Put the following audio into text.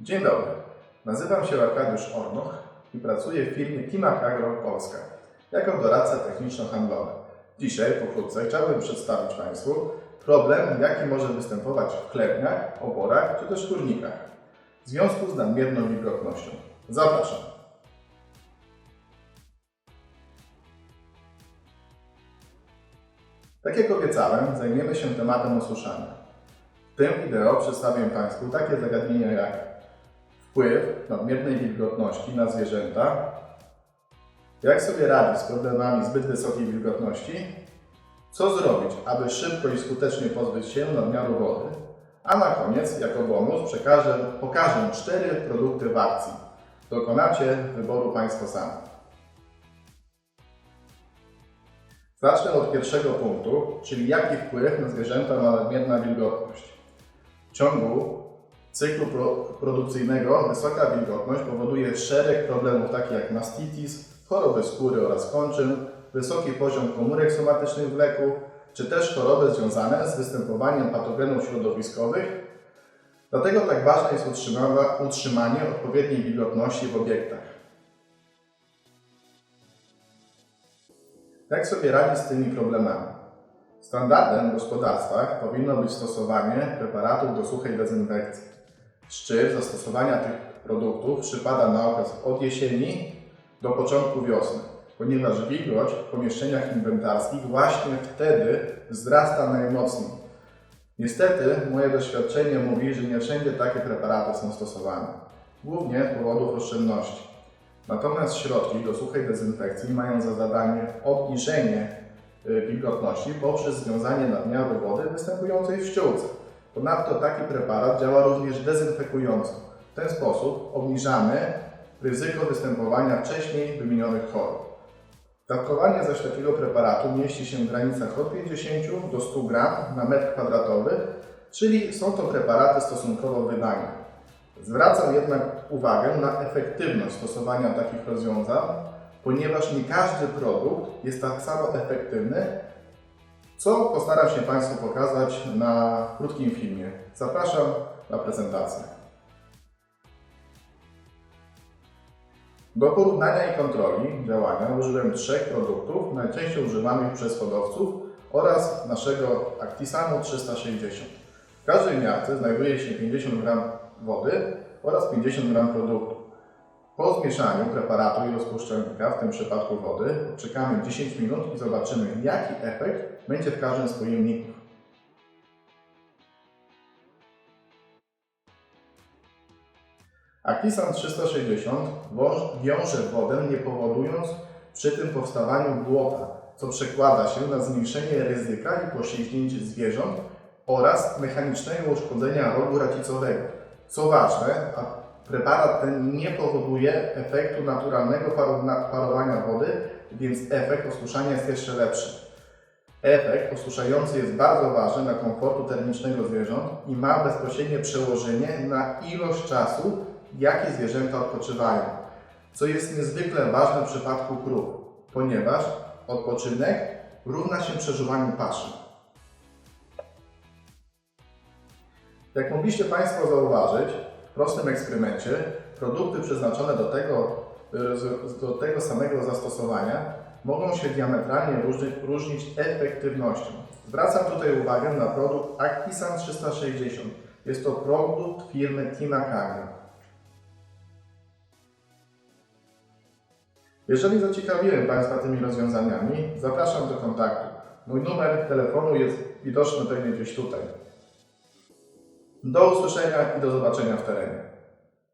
Dzień dobry. Nazywam się Arkadiusz Ornoch i pracuję w firmie Timach Agro Polska jako doradca techniczno-handlowy. Dzisiaj pokrótce chciałbym przedstawić Państwu problem, jaki może występować w chlebniach, oborach czy też kurnikach w związku z nadmierną wilgotnością. Zapraszam. Tak jak obiecałem, zajmiemy się tematem osuszania. W tym wideo przedstawię Państwu takie zagadnienia jak wpływ nadmiernej wilgotności na zwierzęta, jak sobie radzić z problemami zbyt wysokiej wilgotności, co zrobić, aby szybko i skutecznie pozbyć się nadmiaru wody, a na koniec, jako bonus, przekażę, pokażę cztery produkty w akcji. Dokonacie wyboru Państwo sami. Zacznę od pierwszego punktu, czyli jaki wpływ na zwierzęta ma nadmierna wilgotność. W ciągu cyklu pro, produkcyjnego wysoka wilgotność powoduje szereg problemów takich jak mastitis, choroby skóry oraz kończyn, wysoki poziom komórek somatycznych w mleku, czy też choroby związane z występowaniem patogenów środowiskowych. Dlatego tak ważne jest utrzymanie odpowiedniej wilgotności w obiektach. Jak sobie radzić z tymi problemami? Standardem w gospodarstwach powinno być stosowanie preparatów do suchej dezynfekcji. Szczyt zastosowania tych produktów przypada na okres od jesieni do początku wiosny, ponieważ wilgoć w pomieszczeniach inwentarskich właśnie wtedy wzrasta najmocniej. Niestety moje doświadczenie mówi, że nie wszędzie takie preparaty są stosowane, głównie z powodów oszczędności. Natomiast środki do suchej dezynfekcji mają za zadanie obniżenie y, wilgotności poprzez związanie nadmiaru wody występującej w ściółce. Ponadto taki preparat działa również dezynfekująco. W ten sposób obniżamy ryzyko występowania wcześniej wymienionych chorób. Dawkowanie zaś takiego preparatu mieści się w granicach od 50 do 100 gram na metr kwadratowy, czyli są to preparaty stosunkowo wydajne. Zwracam jednak uwagę na efektywność stosowania takich rozwiązań, ponieważ nie każdy produkt jest tak samo efektywny, co postaram się Państwu pokazać na krótkim filmie. Zapraszam na prezentację. Do porównania i kontroli działania użyłem trzech produktów najczęściej używanych przez hodowców oraz naszego Actisanu 360. W każdej miarce znajduje się 50 g wody oraz 50 g produktu. Po zmieszaniu preparatu i rozpuszczalnika, w tym przypadku wody, czekamy 10 minut i zobaczymy jaki efekt będzie w każdym z pojemników. Akisan 360 wo- wiąże wodę nie powodując przy tym powstawaniu błota, co przekłada się na zmniejszenie ryzyka i poślizgnięć zwierząt oraz mechanicznego uszkodzenia rogu racicowego. Co ważne, preparat ten nie powoduje efektu naturalnego parowania wody, więc efekt osuszania jest jeszcze lepszy. Efekt osuszający jest bardzo ważny dla komfortu termicznego zwierząt i ma bezpośrednie przełożenie na ilość czasu, jaki zwierzęta odpoczywają, co jest niezwykle ważne w przypadku krów, ponieważ odpoczynek równa się przeżuwaniu paszy. Jak mogliście Państwo zauważyć, prostym eksperymencie produkty przeznaczone do tego, do tego samego zastosowania mogą się diametralnie różnić, różnić efektywnością. Zwracam tutaj uwagę na produkt Actisan 360. Jest to produkt firmy Timacagro. Jeżeli zaciekawiłem Państwa tymi rozwiązaniami, zapraszam do kontaktu. Mój numer telefonu jest widoczny pewnie gdzieś tutaj. Do usłyszenia i do zobaczenia w terenie.